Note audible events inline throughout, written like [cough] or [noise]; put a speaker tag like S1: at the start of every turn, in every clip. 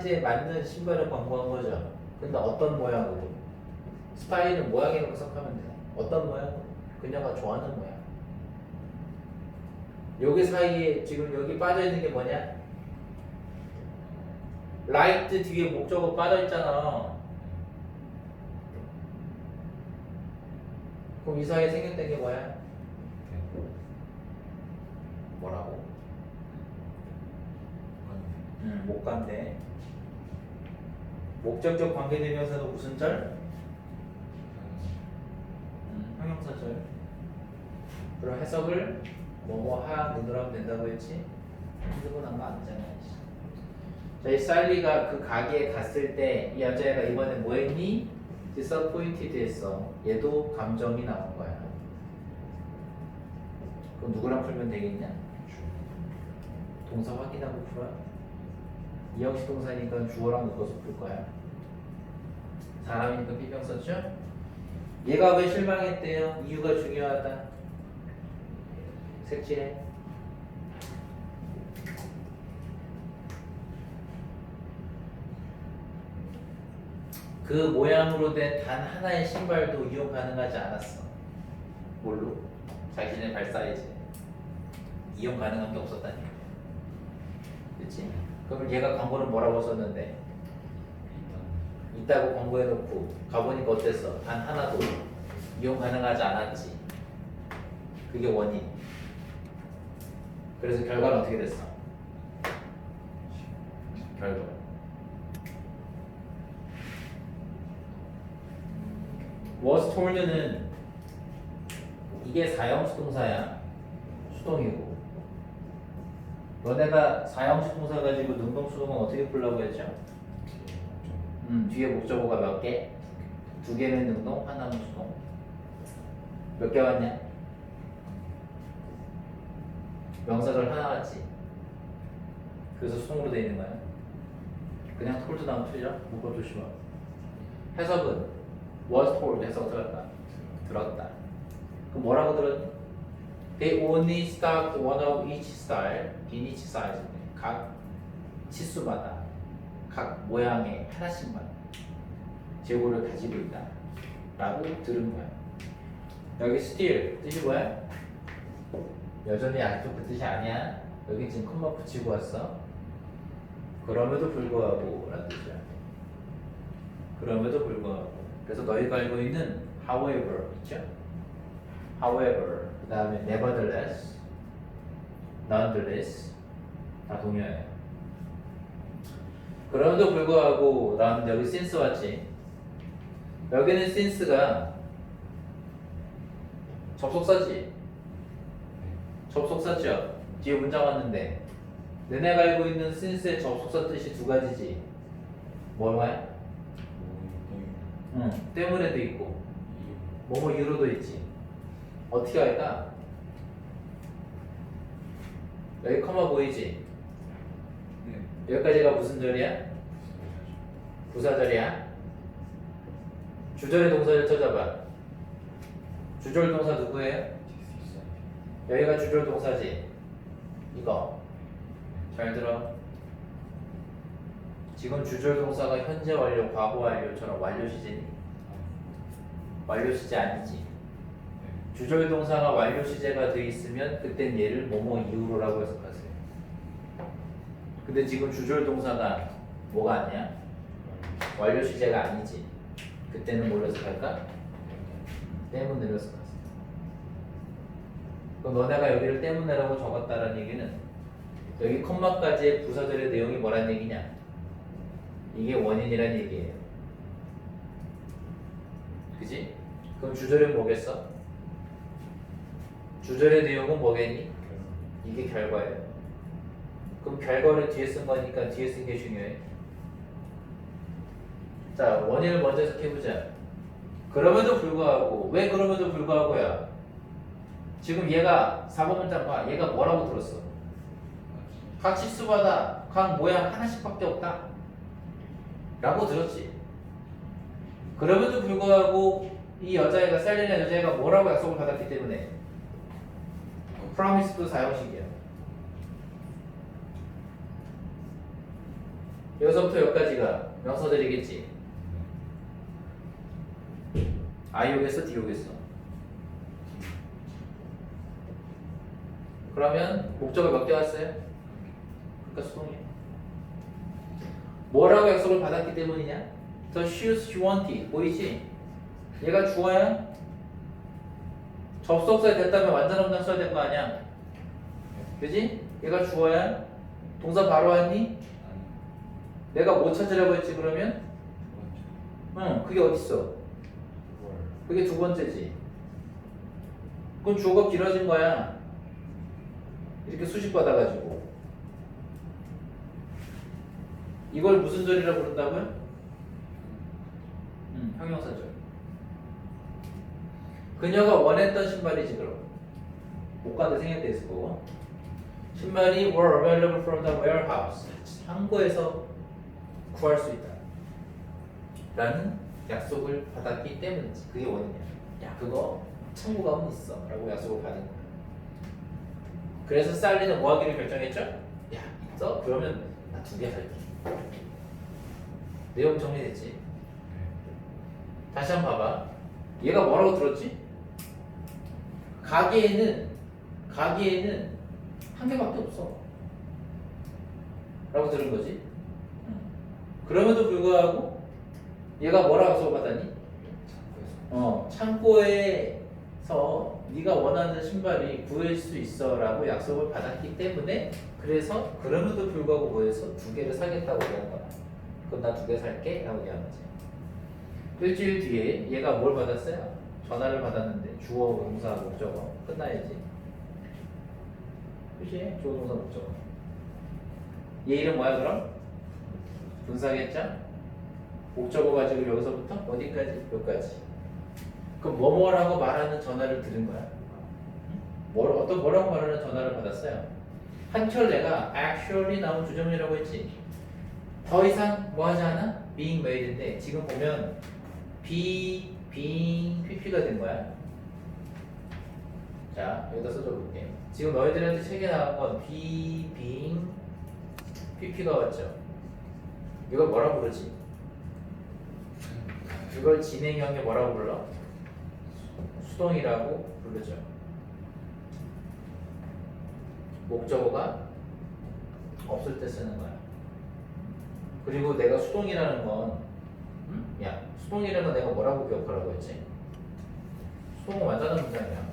S1: 이제 맞는 신발을 광고한 거죠. 근데 어떤 모양으로? 스타일은 모양이라고 해석하면 돼. 어떤 모양으로? 그녀가 좋아하는 모양. 여기 사이에 지금 여기 빠져 있는 게 뭐냐? 라이트 뒤에 목적어 빠져 있잖아. 그럼 이 사이에 생겼던 게 뭐야? 뭐라고? 음, 목간대. 목적격 관계대명사는 무슨 절? 음, 형용사 절. 그럼 해석을 뭐뭐 하 눈으로 하면 된다고 했지? 핸드폰 한거 아니잖아. 이 살리가 그 가게에 갔을 때 이 여자애가 이번에 뭐 했니? 디서포인티드 했어. 얘도 감정이 나온 거야. 그럼 누구랑 풀면 되겠냐? 동사 확인하고 풀어요. 이형식 동사니까 주어랑 묶어서 풀 거야. 사람이니까 비명 썼죠? 얘가 왜 실망했대요? 이유가 중요하다. 색칠해. 그 모양으로 된 단 하나의 신발도 이용 가능하지 않았어. 뭘로? 자신의 발 사이즈. 이용 가능한 게 없었다니. 그치? 그럼 얘가 광고는 뭐라고 썼는데? 있다고 광고해놓고 가보니까 어땠어? 단 하나도 이용 가능하지 않았지. 그게 원인. 그래서 결과는 어떻게 됐어? 결과. was told는 이게 사형식 동사야. 수동이고. 너네가 사형식 동사 가지고 능동 수동은 어떻게 풀라고 했죠? 음, 뒤에 목적어가 몇 개? 두 개는 능동, 하나는 수동. 몇 개 왔냐? 명사절 하나 왔지. 그래서 수동으로 돼 있는 거야. 그냥 톨드 나오면 틀려? 묶어 조심하. 해석은 was told 해석 들었다. 들었다. 그럼 뭐라고 들었니? They only stock one of each style each size. 각 치수마다 각 모양의 하나씩만 재고를 가지고 있다. 라고 들은 거야. 여기 still 뜻이 뭐야? 여전히 아직도 그 뜻이 아니야. 여기 지금 콤마 붙이고 왔어. 그럼에도 불구하고 라는 뜻이야. 그럼에도 불구하고. 그래서 너희가 알고 있는 however 있죠? however 그 다음에 nevertheless, nonetheless 다 동요예요. 그럼에도 불구하고 나는 여기 since 왔지. 여기는 since가 접속사지. 접속사죠. 뒤에 문장 왔는데 너네가 알고 있는 since의 접속사 뜻이 두 가지지. 뭐야? 응. 때문에도 있고 뭐뭐 이유로도 있지. 어떻게 할까? 여기 커마 보이지? 여기까지가 무슨 절이야? 부사절이야? 주절의 동사를 찾아봐. 주절 동사 누구예요? 여기가 주절 동사지. 이거. 잘 들어. 지금 주절 동사가 현재 완료, 과거 완료처럼 완료 시제니? 완료 시제 아니지. 주절 동사가 완료 시제가 돼 있으면 그땐 얘를 뭐뭐 이후로라고 해석하세요. 근데 지금 주절 동사가 뭐가 아니야? 완료 시제가 아니지. 그때는 뭘로 해석할까? 때문으로 해석하세요. 그럼 너네가 여기를 때문에라고 적었다는 얘기는 여기 컴마까지의 부사절의 내용이 뭐란 얘기냐? 이게 원인이란 얘기예요. 그지? 그럼 주절은 뭐겠어? 주절의 내용은 뭐겠니? 이게 결과예요. 그럼 결과를 뒤에 쓴 거니까 뒤에 쓴 게 중요해. 자, 원인을 먼저 해석해보자. 그럼에도 불구하고, 왜 그럼에도 불구하고야? 지금 얘가 4번 문장 봐. 얘가 뭐라고 들었어? 각 치수마다 각 모양 하나씩밖에 없다. 라고 들었지. 그럼에도 불구하고 이 여자애가 셀리나 여자애가 뭐라고 약속을 받았기 때문에 promise도 사형식이야. 여기서부터 여기까지가 명사들이겠지. I 오겠어, D 오겠어. 그러면 목적을 몇 개 왔어요? 그러니까 수동이야. 뭐라고 약속을 받았기 때문이냐? The shoes she wanted 보이지? 얘가 주어야 접속사 됐다면 완전 없는 써야 될 거 아니야? 그지? 얘가 주어야 동사 바로 왔니? 내가 뭐 찾으라고 했지 그러면? 응 그게 어딨어?
S2: 월
S1: 그게 두 번째지 그럼 주어가 길어진 거야 이렇게 수식 받아가지고 이걸 무슨 절이라고 부른다고요? 응 형용사절 그녀가 원했던 신발이지 그럼 못 가는데 생략돼 있을 거고 신발이 were available from the warehouse 창고에서 구할 수 있다 라는 약속을 받았기 때문이지 그게 원인이야 야 그거 창고 가면 있어 라고 약속을 받은 거야 그래서 살리는 뭐 하기로 결정했죠? 야 있어? 그러면 나 두 개 살게 내용 정리됐지? 다시 한번 봐봐 얘가 뭐라고 들었지? 가게에는 가게에는 한 개밖에 없어 라고 들은 거지 그럼에도 불구하고 얘가 뭐라고 약속받았니?
S2: 창고에서
S1: 어, 창고에서 네가 원하는 신발이 구할 수 있어라고 약속을 받았기 때문에 그래서 그럼에도 불구하고 뭐해서 두 개를 사겠다고 얘기한 거야. 그럼 나 두 개 살게 라고 얘기한 거지. 일주일 뒤에 얘가 뭘 받았어요? 전화를 받았는데 주어, 동사, 목적어 끝나야지. 그치? 주어, 동사, 목적어. 얘 이름 뭐야 그럼? 분사겠죠? 목적어 가지고 여기서부터 어디까지? 여기까지. 그럼 뭐뭐라고 말하는 전화를 들은 거야. 뭘 어떤 뭐라고 말하는 전화를 받았어요. 한철 내가 actually 나온 주정리라고 했지. 더 이상 뭐 하지 않아? being made인데 지금 보면 be, being, pp가 된 거야. 자 여기다 써줘 볼게. 지금 너희들한테 책에 나온 건 be, being, pp가 왔죠. 이걸 뭐라 부르지? 이걸 진행형에 뭐라고 불러? 수동이라고 부르죠. 목적어가 없을 때 쓰는 거야. 그리고 내가 수동이라는 건, 응? 야, 수동이라는 건 내가 뭐라고 기억하라고 했지? 수동은 완전한 문장이야.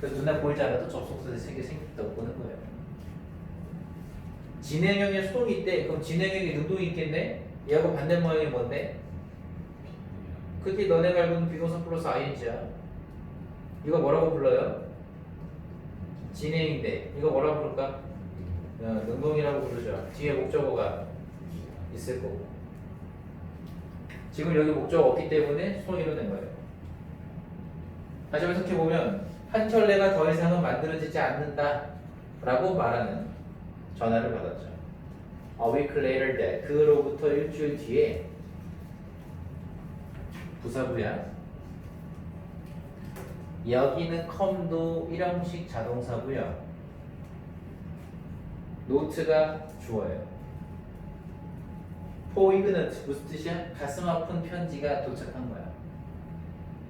S1: 그래서 눈에 보이지 않아도 접속사에 세개 생겼다고 보는 거예요. 진행형에 수동이 있대. 그럼 진행형에 능동이 있겠네? 얘하고 반대 모양이 뭔데? 그게 너네가 알고 있는 비동사 플러스 ing야. 이거 뭐라고 불러요? 진행인데 이거 뭐라고 부를까? 어, 능동이라고 부르죠. 뒤에 목적어가 있을 거고. 지금 여기 목적어 없기 때문에 수동이로 된 거예요. 다시 생각해 보면 한철레가 더 이상은 만들어지지 않는다라고 말하는 전화를 받았죠. A week later that 그로부터 일주일 뒤에 부사부야. 여기는 come도 일형식 자동사고요. 노트가 주어예요. 포이그너트 무슨 뜻이야? 가슴 아픈 편지가 도착한 거야.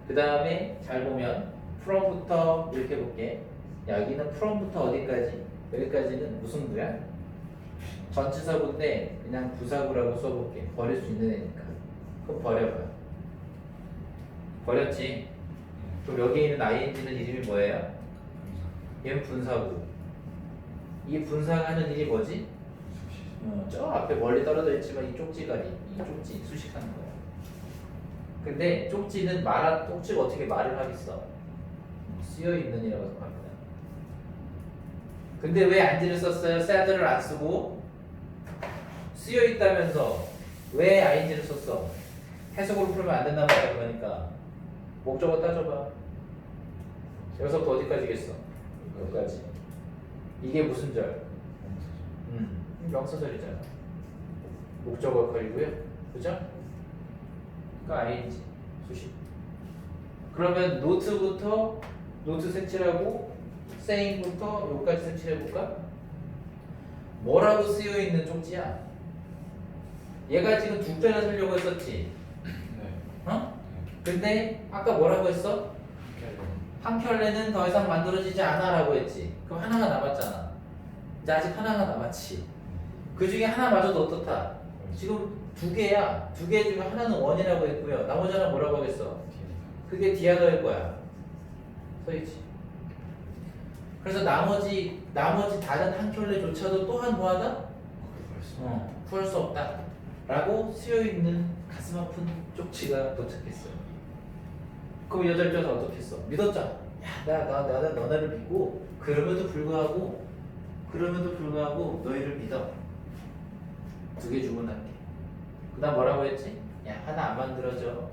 S1: 그 다음에 잘 보면 from부터 이렇게 볼게. 여기는 from부터 어디까지? 여기까지는 무슨 부야? 전치사부인데 그냥 부사구라고 써볼게. 버릴 수 있는 애니까. 그럼 버려봐. 버렸지. 그럼 여기 있는 ing는 이름이 뭐예요? 얘는 분사구. 이 분사가 하는 일이 뭐지? 어, 저 앞에 멀리 떨어져 있지만 이 쪽지가리, 이 쪽지 수식하는 거야. 근데 쪽지는 말하, 쪽지가 어떻게 말을 하겠어? 쓰여 있는 이라고 합니다. 근데 왜 안지를 썼어요? sad를 안 쓰고 쓰여 있다면서 왜 ing를 썼어? 해석으로 풀면 안 된단 말이야 그러니까 목적어 따져봐. 여기서부터 어디까지겠어? 여기까지. 이게 무슨 절? 음, 명사절이잖아. 목적어 걸리고요. 그죠? 그러니까 ing 수식. 그러면 노트부터 노트 색칠하고 saying부터 여기까지 색칠해 볼까? 뭐라고 쓰여 있는 쪽지야? 얘가 지금 두 편을 쓰려고 했었지.
S2: 네.
S1: 어? 근데 아까 뭐라고 했어? 한 켤레는 더 이상 만들어지지 않아 라고 했지. 그럼 하나가 남았잖아. 이제 아직 하나가 남았지. 그 중에 하나마저도 어떻다? 지금 두 개야. 두 개 중에 하나는 원이라고 했고요. 나머지 하나 뭐라고 하겠어? 그게 디아더일 거야. 서있지. 그래서 나머지 나머지 다른 한 켤레조차도 또한 뭐하다? 어, 구할 수 없다. 라고 쓰여 있는 가슴 아픈 쪽지가 도착했어요. 그럼 여덟 째는 어떻게 했어? 믿었잖아. 야, 나, 나, 나는 너네를 믿고 그럼에도 불구하고 그럼에도 불구하고 너희를 믿어. 두 개 주문할게. 그 다음 뭐라고 했지? 야, 하나 안 만들어져.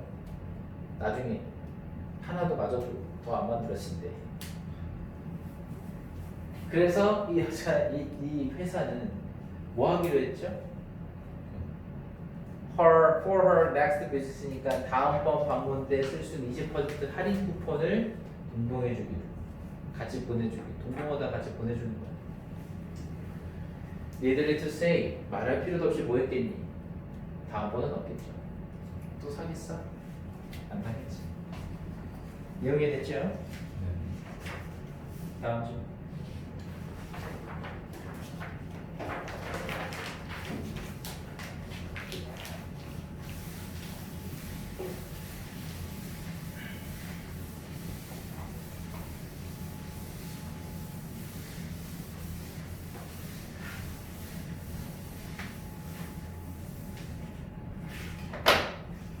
S1: 나중에 하나도 마저도 더안 만들어진대. 그래서 이 여자 이, 이 회사는 뭐 하기로 했죠? her for her next business니까 다음번 방문 때 쓸 수 있는 20% 할인 쿠폰을 동봉해 주기로 같이 보내주기 동봉하다 같이 보내주는 거 야. Needless to say 말할 필요도 없이 뭐 했겠니? 다음번은 없겠죠. 또 사겠어? 안 사겠지. 이해됐죠? 다음 주.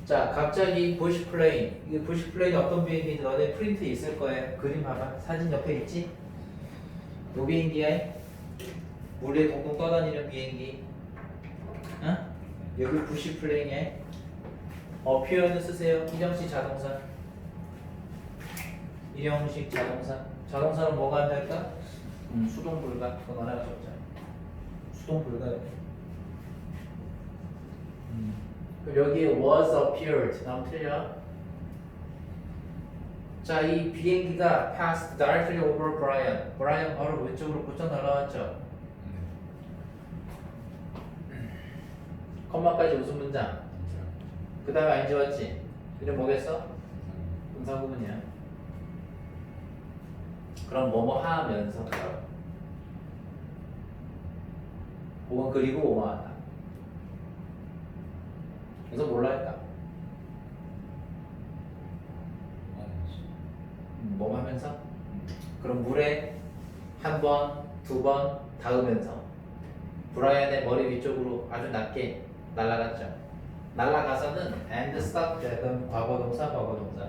S1: 자, 갑자기 부시 플레인. 이게 부시 플레인 어떤 비행기인지 너네 프린트 있을 거예요. 그림 봐봐. 사진 옆에 있지? 요 비행기야. 물에 동동 떠다니는 비행기. 응? 여기 부시 플레인이야. 어, 표현을 쓰세요. 일형식 자동사. 일형식 자동사. 자동사는 뭐가 안 될까? 음, 수동 불가. 너네가 적자. 수동 불가. 음. 그리고 여기 was appeared. 나면 틀려? 자 이 비행기가 passed directly over Brian. Brian 바로 왼쪽으로 곧장 날아왔죠? 컴마까지 웃음 문장. 그 다음에 ing 왔지 이름 뭐겠어? 분사 구문이야. 그럼 뭐뭐 하면서? 혹은 그리고 뭐뭐 하다 그래서 할까? 음, 뭐 하면서? 그럼 물에 한 번, 두 번 닿으면서 브라이언의 머리 위쪽으로 아주 낮게 날아갔죠. 날아가서는 and stopped 그럼 과거동사, 과거동사.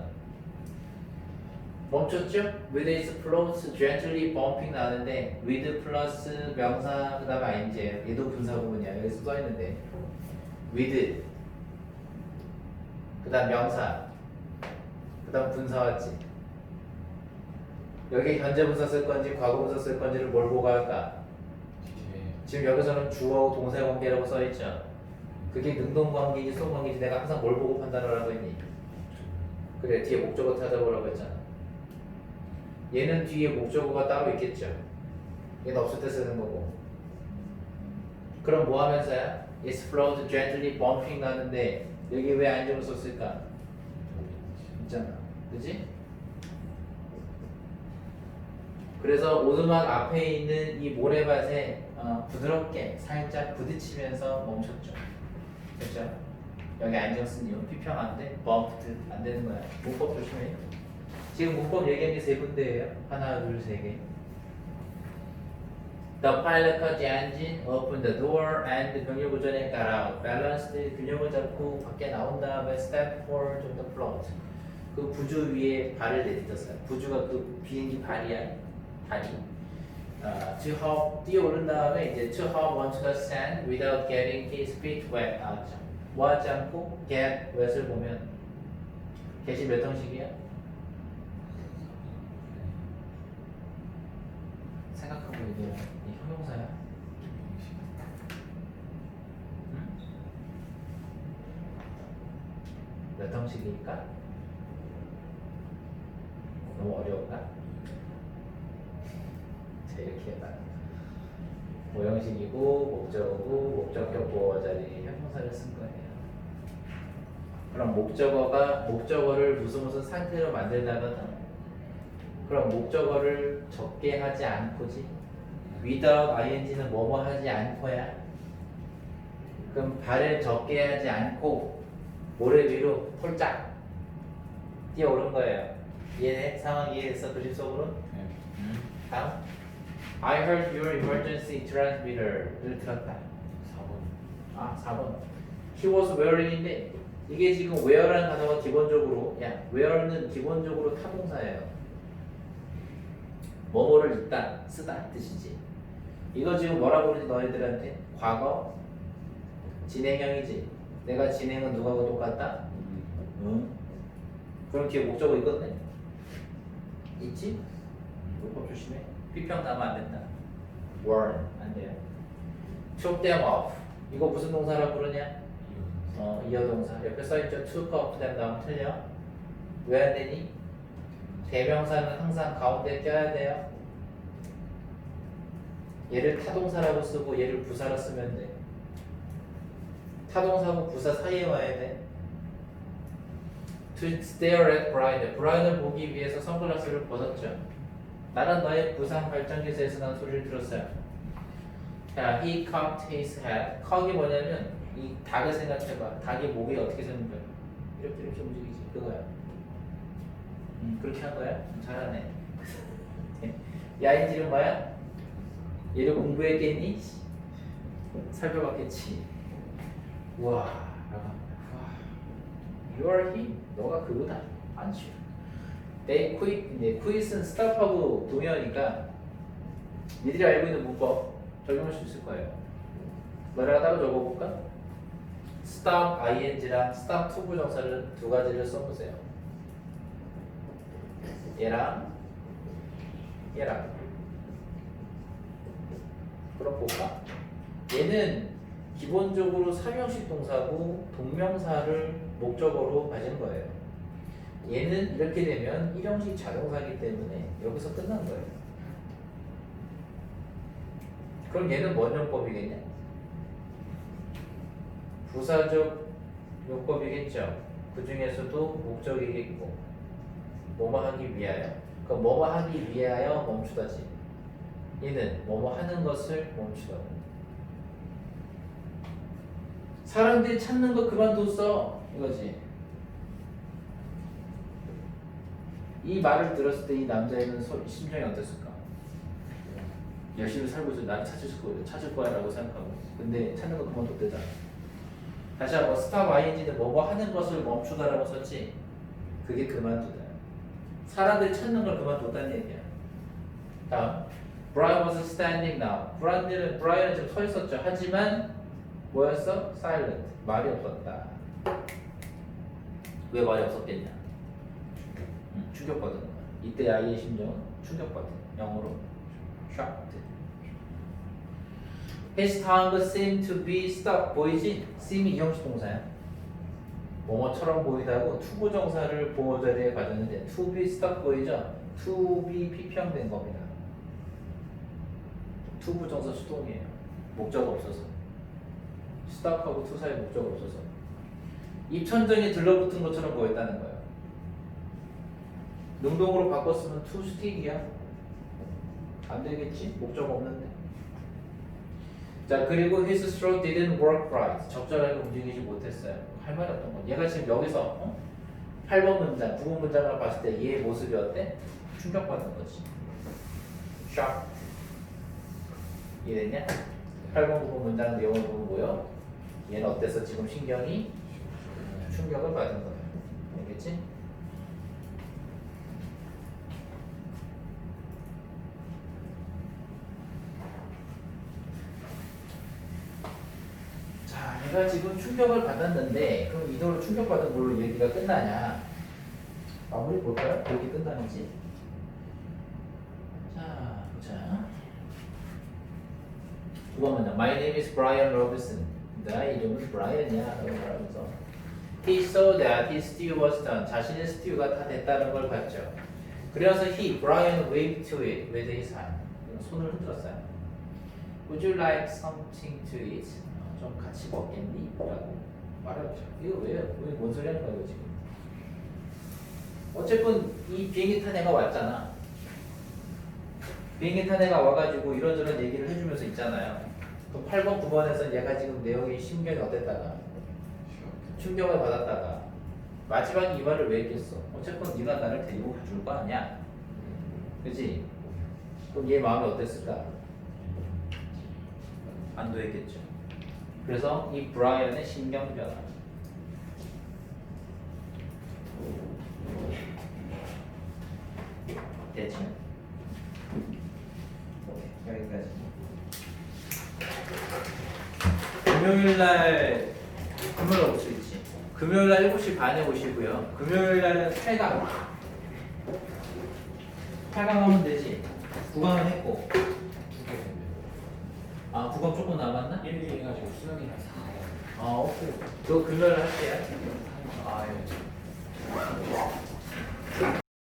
S1: 멈췄죠? With its floats gently bumping 나는데 with 플러스 명사 그 다음에 ing예요. 얘도 분사구문이야. 여기서 써있는데 with 그 다음 명사 그 다음 분사 왔지 여기 현재 분사 쓸 건지 과거 분사 쓸 건지를 뭘 보고 할까? 지금 여기서는 주어하고 동사 관계라고 써있죠. 그게 능동 관계인지 수동 관계인지 내가 항상 뭘 보고 판단을 하고 있니? 그래 뒤에 목적어 찾아보라고 했잖아. 얘는 뒤에 목적어가 따로 있겠죠. 얘는 없을 때 쓰는 거고. 그럼 뭐 하면서야? It's flowed gently bumping 나는데 여기 왜 안정을 썼을까? 있잖아. 그지? 그래서 오두막 앞에 있는 이 모래밭에 어, 부드럽게 살짝 부딪히면서 멈췄죠. 그렇죠? 여기 안정 쓴 이유 피평한데 bumped 안 되는 거야. 문법 조심해. 지금 문법 얘기한 게 세 군데예요. 하나, 둘, 세 개. The pilot cut the engine, opened the door, and 병력 운전에 got out. Balanced 균형을 잡고 밖에 나온 다음에 step forward to the float. 그 부주 위에 발을 내딛었어요. 부주가 그 비행기 발이야, 다리. 어, to hop 뛰어오른 다음에 이제 to hop onto the sand without getting his feet wet. 아, 참. 뭐 하지 않고 get wet을 보면 get이 몇 형식이야? 생각하고 얘기해. 이 형용사야. 응? 몇 형식일까? 너무 어려운가? 자 이렇게 해봐. 모형식이고 목적어고 목적격 보호 자리에 형용사를 쓴 거예요. 그럼 목적어가 목적어를 무슨 무슨 상태로 만들다거든. 그럼 목적어를 적게 하지 않고지. without ing는 뭐뭐 하지 않고야. 그럼 발을 적게 하지 않고 모래 위로 폴짝 뛰어오른 거예요. 이해해? 상황 이해했어? 그림 속으로?
S2: 네.
S1: 다음. I heard your emergency transmitter를 들었다.
S2: 4번.
S1: 아, 4번. He was wearing인데 이게 지금 wear라는 단어가 기본적으로 야, wear는 기본적으로 타동사예요. 뭐뭐를 입다, 쓰다 뜻이지. 이거 지금 뭐라 부르지 너희들한테? 과거 진행형이지. 내가 진행은 누가하고 똑같다? 응. 그럼 뒤에 목적어 있겠네? 있지? 요거 조심해. 비평 나면 안 된다. warn 안 돼요. took them off. 이거 무슨 동사라 부르냐? 어, 이어 동사. 옆에 써있죠. took off them 나오면 틀려. 왜 안 되니? 대명사는 항상 가운데 껴야 돼요. 얘를 타동사라고 쓰고 얘를 부사로 쓰면 돼. 타동사하고 부사 사이에 와야 돼. To stare at bride. bride를 보기 위해서 선글라스를 벗었죠. 나는 너의 부상 발전기사에서 난 소리를 들었어요. 자, he cocked his head. cock이 뭐냐면 이 닭을 생각해봐. 닭이 목이 어떻게 생긴 거야? 이렇게 이렇게 움직이지. 그거야. 음, 그렇게 한 거야? 음, 잘하네. [laughs] 야인지는 뭐야? 얘를 공부했겠니? 살펴봤겠지. 우와, 라고 합니다. You are he? 너가 그거다. 아니죠. They quit. 이제 quit은 stop하고 동의어니까 니들이 알고 있는 문법 적용할 수 있을 거예요. 너네가 따로 적어볼까? stop ing랑 stop to 부정사를 두 가지를 써보세요. 얘랑 얘랑 그럼 볼까? 얘는 기본적으로 삼형식 동사고 동명사를 목적어로 가진 거예요. 얘는 이렇게 되면 일형식 자동사기 때문에 여기서 끝난 거예요. 그럼 얘는 뭔 용법이겠냐? 부사적 용법이겠죠. 그 중에서도 목적이겠고 뭐뭐 하기 위하여. 그럼 뭐뭐 하기 위하여 멈추다지. 얘는 뭐뭐 하는 것을 멈추다. 사람들이 찾는 거 그만뒀어 이거지. 이 말을 들었을 때 이 남자애는 소- 심정이 어땠을까? 열심히 살고 있어 나를 찾을 거야 찾을 거야 라고 생각하고 근데 찾는 거 그만뒀대잖아. 다시 한번 스탑 ing는 뭐뭐 하는 것을 멈추다라고 썼지. 그게 그만두다. 사람들이 찾는 걸 그만뒀다는 얘기야. 다음. Brian was standing now. 브라이언은 브라이언은 지금 서 있었죠. 하지만 뭐였어? Silent. 말이 없었다. 왜 말이 없었겠냐? 음, 충격받은 거야. 이때 아이의 심정은 충격받은. 영어로 shocked. His tongue seemed to be stuck. 보이지? seem이 이형식 동사야. 뭐뭐처럼 보이다고 투부 정사를 보호자리에 가졌는데 to be stuck 보이죠? to be 피평된 겁니다. 투부 정사 수동이에요. 목적 없어서. stuck하고 to 사이 목적 없어서. 입천장에 들러붙은 것처럼 보였다는 거예요. 능동으로 바꿨으면 to stick이야. 안 되겠지? 목적 없는데. 자 그리고 his throat didn't work right. 적절하게 움직이지 못했어요. 할 말이 없던 거. 얘가 지금 여기서 어? 8번 문장, 9번 문장을 봤을 때 얘의 모습이 어때? 충격받은 거지. shock. 이해됐냐? 8번 9번 문장 내용을 보면 뭐요? 얘는 어때서 지금 신경이 충격을 받은 거예요. 알겠지? 자, 얘가 지금 충격을 받았는데 그럼 이대로 충격받은 걸로 얘기가 끝나냐? 마무리 볼까요? 그렇게 끝나는지. 자, 보자. 두번 문장. My name is Brian Robinson. 나의 이름은 브라이언이야. 라고 말하면서 He saw that his stew was done. 자신의 스튜가 다 됐다는 걸 봤죠. 그래서 he, Brian, waved to it with his hand. 손을 흔들었어요. Would you like something to eat? 어, 좀 같이 먹겠니? 라고 말해보죠. 이거 왜, 왜, 뭔 소리 하는 거야, 이거 지금? 어쨌든 이 비행기 탄 애가 왔잖아. 비행기 탄 애가 와가지고 이런저런 얘기를 해주면서 있잖아요. 그럼 8번, 9번에서 얘가 지금 내용이 신경이 어땠다가 충격을 받았다가 마지막에 이 말을 왜 했겠어? 어쨌건 네가 나를 데리고 가줄 거 아니야? 그지? 그럼 얘 마음이 어땠을까? 안도했겠죠. 그래서 이 브라이언의 신경 변화. 됐죠? 여기까지. 금요일 날 금요일 올수 있지. 금요일 날 7시 반에 오시고요. 금요일 날은 8강. 8강 하면 되지. 9강은 했고. 5초 남았나?
S2: 1, 2 해가지고 수능이 나서
S1: 아 오케이 너 금요일 할게요 아 예.